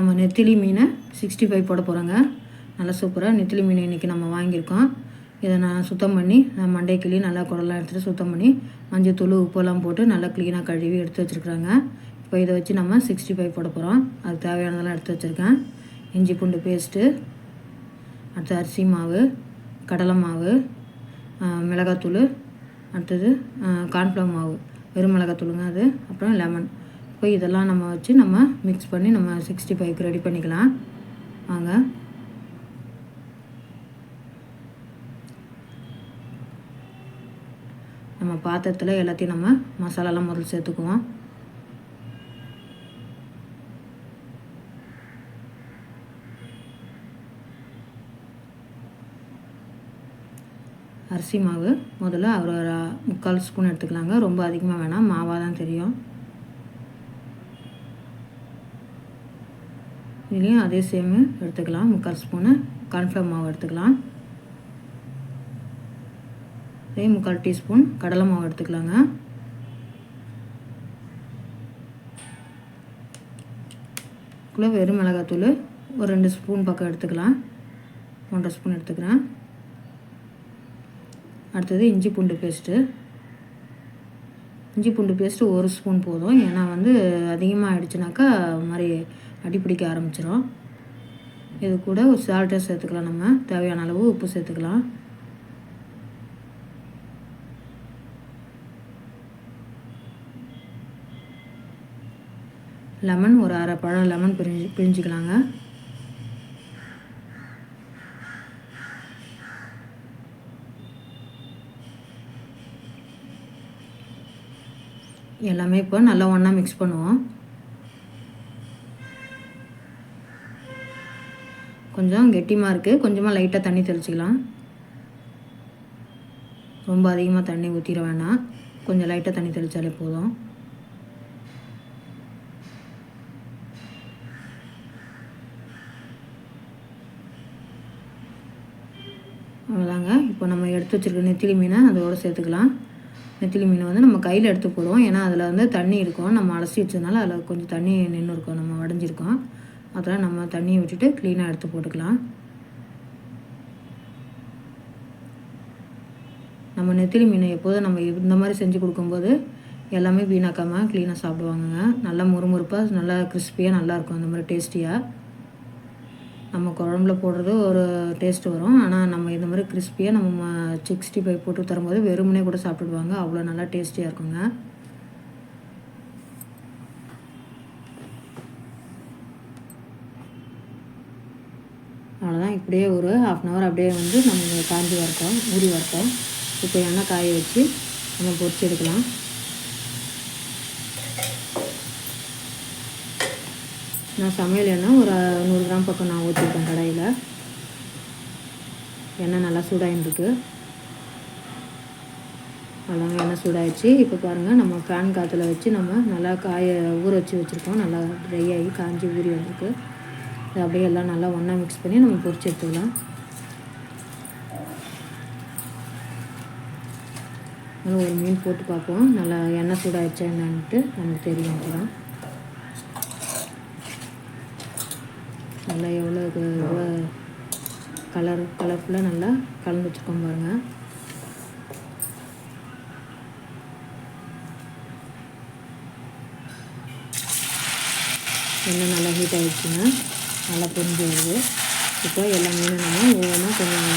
நம்ம நெத்திலி மீனை சிக்ஸ்டி ஃபைவ் போட போகிறோங்க நல்லா சூப்பராக நெத்திலி மீன் இன்றைக்கி நம்ம வாங்கியிருக்கோம். இதை நான் சுத்தம் பண்ணி நான் மண்டை கிளி நல்லா குடலாம் எடுத்துகிட்டு சுத்தம் பண்ணி மஞ்சள் தூள் உப்பெல்லாம் போட்டு நல்லா க்ளீனாக கழுவி எடுத்து வச்சுருக்குறாங்க. இப்போ இதை வச்சு நம்ம சிக்ஸ்டி ஃபைவ் போட போகிறோம் அது தேவையானதெல்லாம் எடுத்து வச்சுருக்கேன். இஞ்சி பூண்டு பேஸ்ட்டு அடுத்து அரிசி மாவு கடலை மாவு மிளகாத்தூள் அடுத்தது கார்ன்ஃப்ளவர் மாவு. வெறும் மிளகாத்தூளுங்க அது. அப்புறம் லெமன் இப்போ இதெல்லாம் நம்ம வச்சு நம்ம மிக்ஸ் பண்ணி நம்ம சிக்ஸ்டி ஃபைவ்க்கு ரெடி பண்ணிக்கலாம். வாங்க. நம்ம பாத்திரத்தில் எல்லாத்தையும் நம்ம மசாலாலாம் முதல்ல சேர்த்துக்குவோம். அரிசி மாவு முதல்ல ஒரு ஒரு முக்கால் ஸ்பூன் எடுத்துக்கலாங்க. ரொம்ப அதிகமாக வேணாம். மாவாக தான் தெரியும். இதுலேயும் அதே சேமு எடுத்துக்கலாம். முக்கால் ஸ்பூனு கார்ன்ஃப்ளவர் மாவு எடுத்துக்கலாம். அதே முக்கால் டீஸ்பூன் கடலை மாவு எடுத்துக்கலாங்க. குள்ள வெறும் மிளகாத்தூள் ஒரு ரெண்டு ஸ்பூன் பக்கம் எடுத்துக்கலாம். ஒன்றரை ஸ்பூன் எடுத்துக்கிறேன். அடுத்தது இஞ்சி பூண்டு பேஸ்ட்டு இஞ்சி பூண்டு பேஸ்ட்டு ஒரு ஸ்பூன் போதும். ஏன்னா வந்து அதிகமாக ஆயிடுச்சுனாக்கா மாதிரி அடிப்பிடிக்க ஆரம்பிச்சிடும் இது கூட ஒரு சால்ட்டை சேர்த்துக்கலாம் நம்ம. தேவையான அளவு உப்பு சேர்த்துக்கலாம். லெமன் ஒரு அரை பழம் லெமன் பிரிஞ்சு பிரிஞ்சுக்கலாங்க. எல்லாமே இப்போ நல்லா ஒன்றா மிக்ஸ் பண்ணுவோம். கொஞ்சம் கெட்டியமாக இருக்குது கொஞ்சமாக லைட்டாக தண்ணி தெளிச்சிக்கலாம். ரொம்ப அதிகமாக தண்ணி ஊற்றிட வேணாம். கொஞ்சம் லைட்டாக தண்ணி தெளித்தாலே போதும். அவ்வளோதாங்க இப்போ நம்ம எடுத்து வச்சுருக்க நெத்திலி மீனை அதோட சேர்த்துக்கலாம். நெத்திலி மீனை வந்து நம்ம கையில் எடுத்து போடுவோம். ஏன்னா அதில் வந்து தண்ணி இருக்கும். நம்ம அலசி வச்சதுனால அதில் கொஞ்சம் தண்ணி நின்று இருக்கோம் நம்ம வடைஞ்சிருக்கோம். அதெல்லாம் நம்ம தண்ணியை விட்டுட்டு க்ளீனாக எடுத்து போட்டுக்கலாம். நம்ம நெத்திலி மீனை எப்போதும் நம்ம இந்த மாதிரி செஞ்சு கொடுக்கும்போது எல்லாமே வீணாக்காமல் க்ளீனாக சாப்பிடுவாங்க நல்லா முறுமுறுப்பாக நல்லா கிறிஸ்பியாக நல்லாயிருக்கும் அந்த மாதிரி டேஸ்டியாக நம்ம குழம்புல போடுறது ஒரு டேஸ்ட் வரும். ஆனால் நம்ம இந்த மாதிரி கிறிஸ்பியாக நம்ம சிக்ஸ்டி ஃபைவ் போட்டு தரும்போது வெறுமனே கூட சாப்பிடுவாங்க அவ்வளோ நல்லா டேஸ்டியாக இருக்குங்க. அவ்வளோதான் இப்படியே ஒரு ஹாஃப் அன் ஹவர் அப்படியே வந்து நம்ம காஞ்சி வரட்டும் ஊறி வரட்டும் இப்போ எண்ணெய் காய வச்சு நம்ம பொரிச்சு எடுக்கலாம். நான் சமையல் எண்ணெய் ஒரு நூறு கிராம் பக்கம் நான் ஊற்றிருக்கேன் கடையில். எண்ணெய் நல்லா சூடாயிருக்கு அவ்வளோங்க எண்ணெய் சூடாயிடுச்சு. இப்போ பாருங்கள் நம்ம ஃபேன் காற்றுல வச்சு நம்ம நல்லா காய ஊற வச்சு வச்சுருக்கோம். நல்லா ட்ரை ஆகி காஞ்சி ஊறி வந்திருக்கு. இது அப்படியே எல்லாம் நல்லா ஒன்றா மிக்ஸ் பண்ணி நம்ம பொரிச்சு எடுத்துக்கலாம். நல்லா ஒரு மீன் போட்டு பார்ப்போம். நல்லா எண்ணெய் சூடாகிடுச்சா என்னன்ட்டு நமக்கு தெரியும் அப்போதான். நல்லா எவ்வளோ இது எவ்வளோ கலர் கலர்ஃபுல்லாக நல்லா கலந்து வச்சுருக்கோம் பாருங்கள் எண்ணெய் நல்லா ஹீட் ஆகிடுச்சுங்க நல்லா பொரிஞ்சு வருது இப்போ எல்லா மீனும் நம்ம ஒவ்வொன்றும் கொஞ்சம்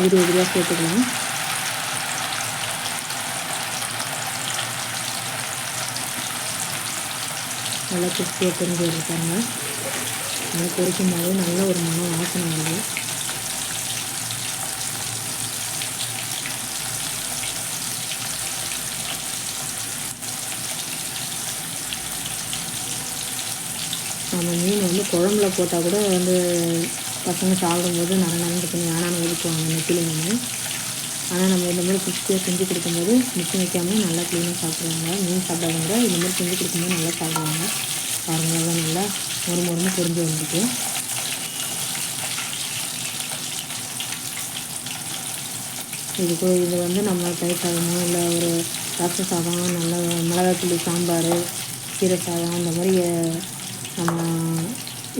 உதிரி உதிரியாக சேர்த்துக்கலாம். நல்லா கிறிஸ்பியாக பொரிஞ்சு பாருங்கள் நல்லா பொரிக்கும் போது நல்ல ஒரு மனம் வாசனை வருது. நம்ம மீன் வந்து குழம்புல போட்டால் கூட வந்து பசங்க சாப்பிடும்போது நல்ல நன்கு பண்ணி ஆனால் ஒதுக்குவாங்க நெத்திலி மீன் ஆனால் நம்ம இந்த மாதிரி குச்சியாக செஞ்சு கொடுக்கும்போது மிச்சம் வைக்காமல் நல்லா க்ளீனாக சாப்பிடுவாங்க. மீன் சாப்பிடாதவங்க இந்த மாதிரி செஞ்சு கொடுக்கும்போது நல்லா சாப்பிடுவாங்க. பாருங்கள் எல்லாம் நல்லா ஒரு முறைன்னு பொரிஞ்சு வந்துருக்கு. இதுக்கு இது வந்து நம்ம தயிர் சாதமோ இல்லை ஒரு ரச சாதம் நல்ல மிளகாத்தூள் சாம்பார் கீரை சாதம் அந்த மாதிரி நம்ம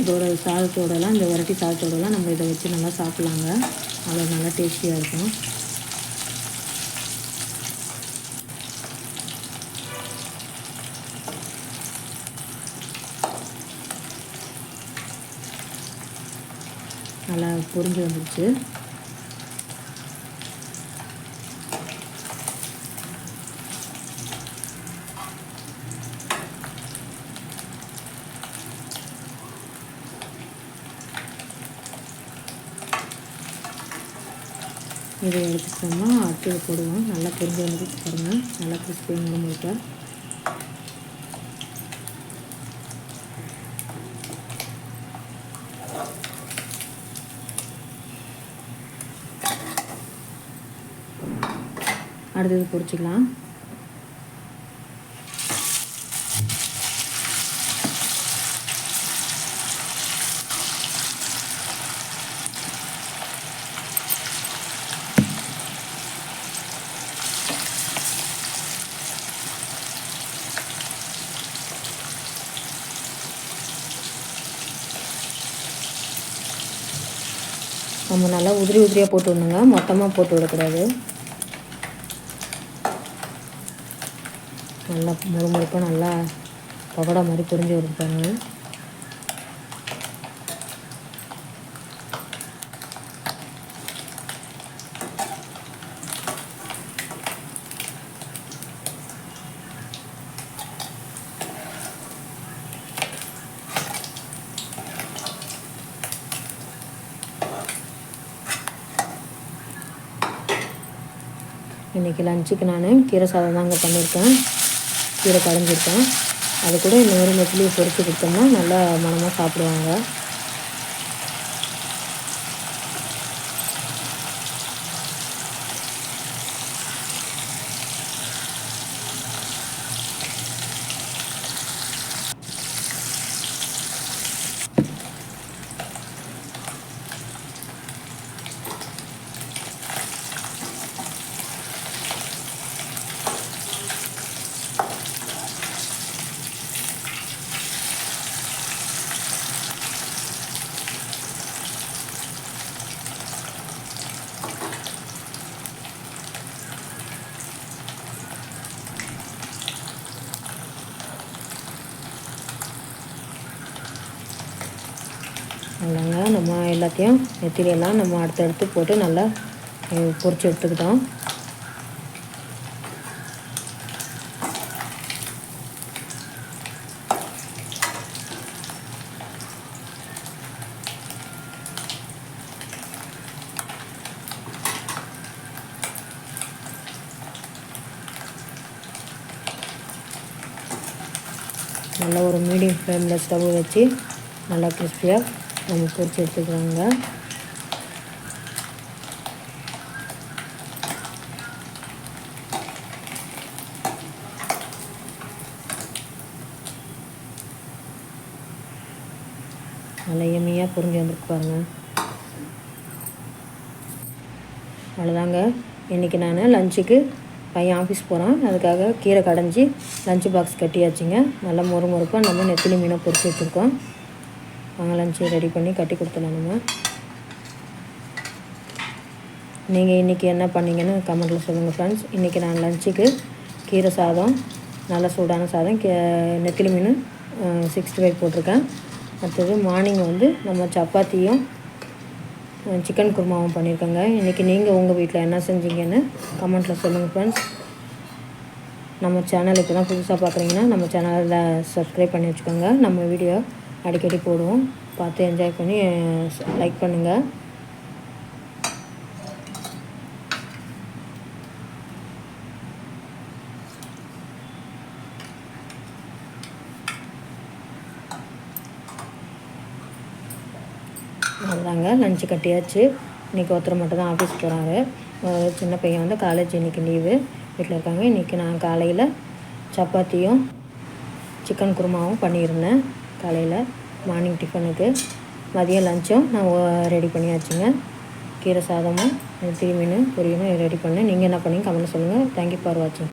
இதோட சாதத்தோடலாம் இந்த வெரைட்டி சாதத்தோடலாம் நம்ம இதை வச்சு நல்லா சாப்பிட்லாங்க. அவ்வளோ நல்லா டேஸ்டியாக இருக்கும். நல்லா புரிஞ்சு வந்துடுச்சு இதை எடுத்துட்டோம்னா அடுத்தது போடுவோம். நல்லா பொரிஞ்சு வந்துட்டு பாருங்கள் நல்லா கிறிஸ்பியாக கிறிஸ்பி முழுக்க அடுத்தது பொரிச்சிக்கலாம். நம்ம நல்லா உதிரி உதிரியாக போட்டு விடணுங்க. மொத்தமாக போட்டு விடக்கூடாது. நல்லா முறு நல்லா பகோடா மாதிரி புரிஞ்சு விடுப்பாங்க இன்றைக்கி லஞ்சுக்கு நான் கீரை சாதம் தாங்க பண்ணியிருக்கேன். கீரை கடைஞ்சிருக்கேன் அது கூட இந்த மாதிரி நெத்திலியை பொறுத்து கொடுத்தோம்னா நல்லா மனமாக சாப்பிடுவாங்க. நல்லாங்க நம்ம எல்லாத்தையும் நெத்திரியெல்லாம் நம்ம அடுத்தடுத்து போட்டு நல்லா பொறிச்சு எடுத்துக்கிட்டோம். நல்லா ஒரு மீடியம் ஃப்ளேமில் ஸ்டவ் வச்சு நல்லா கிறிஸ்பியாக நம்ம பொரிச்சு எடுத்துக்கலாங்க நல்லா எம்மியாக புரிஞ்சு வந்துருக்கு பாருங்கள் அவ்வளோதாங்க இன்றைக்கி நான் லஞ்சுக்கு பையன் ஆஃபீஸ் போகிறான் அதுக்காக கீரை கடைஞ்சி லஞ்ச் பாக்ஸ் கட்டியாச்சுங்க. நல்லா முறு முறுப்பாக நம்ம நெத்திலி மீனை பொறிச்சு வச்சுருக்கோம். லஞ்சு ரெடி பண்ணி கட்டி கொடுத்துடலாம் நம்ம. நீங்கள் இன்றைக்கி என்ன பண்ணீங்கன்னு கமெண்ட்டில் சொல்லுங்கள் ஃப்ரெண்ட்ஸ் இன்றைக்கி நான் லஞ்சுக்கு கீரை சாதம் நல்ல சூடான சாதம் கே நெத்திலி மீன் சிக்ஸ்டி ஃபைவ் போட்டிருக்கேன். அடுத்தது மார்னிங் வந்து நம்ம சப்பாத்தியும் சிக்கன் குருமாவும் பண்ணியிருக்கேங்க. இன்றைக்கி நீங்கள் உங்கள் வீட்டில் என்ன செஞ்சீங்கன்னு கமெண்ட்டில் சொல்லுங்கள் ஃப்ரெண்ட்ஸ் நம்ம சேனல் இப்போ தான் புதுசாக பார்க்குறீங்கன்னா நம்ம சேனலில் சப்ஸ்கிரைப் பண்ணி வச்சுக்கோங்க. நம்ம வீடியோ அடிக்கடி போடுவோம். பார்த்து என்ஜாய் பண்ணி லைக் பண்ணுங்கள் அதுதாங்க லஞ்சு கட்டியாச்சு. இன்றைக்கி ஒருத்தர் மட்டும் தான் ஆஃபீஸ் போகிறாரு சின்ன பையன் வந்து காலேஜ் இன்றைக்கி லீவு வீட்டில் இருக்காங்க. இன்றைக்கி நான் காலையில் சப்பாத்தியும் சிக்கன் குருமாவும் பண்ணியிருந்தேன். காலையில் மார்னிங் டிஃபனுக்கு மதியம் லஞ்சும் நான் ரெடி பண்ணியாச்சுங்க. கீரை சாதமும் திருமீனும் பொரியலும் ரெடி பண்ணேன். நீங்கள் என்ன பண்ணி கமெண்ட் சொல்லுங்கள் தேங்க்யூ ஃபார் வாட்சிங்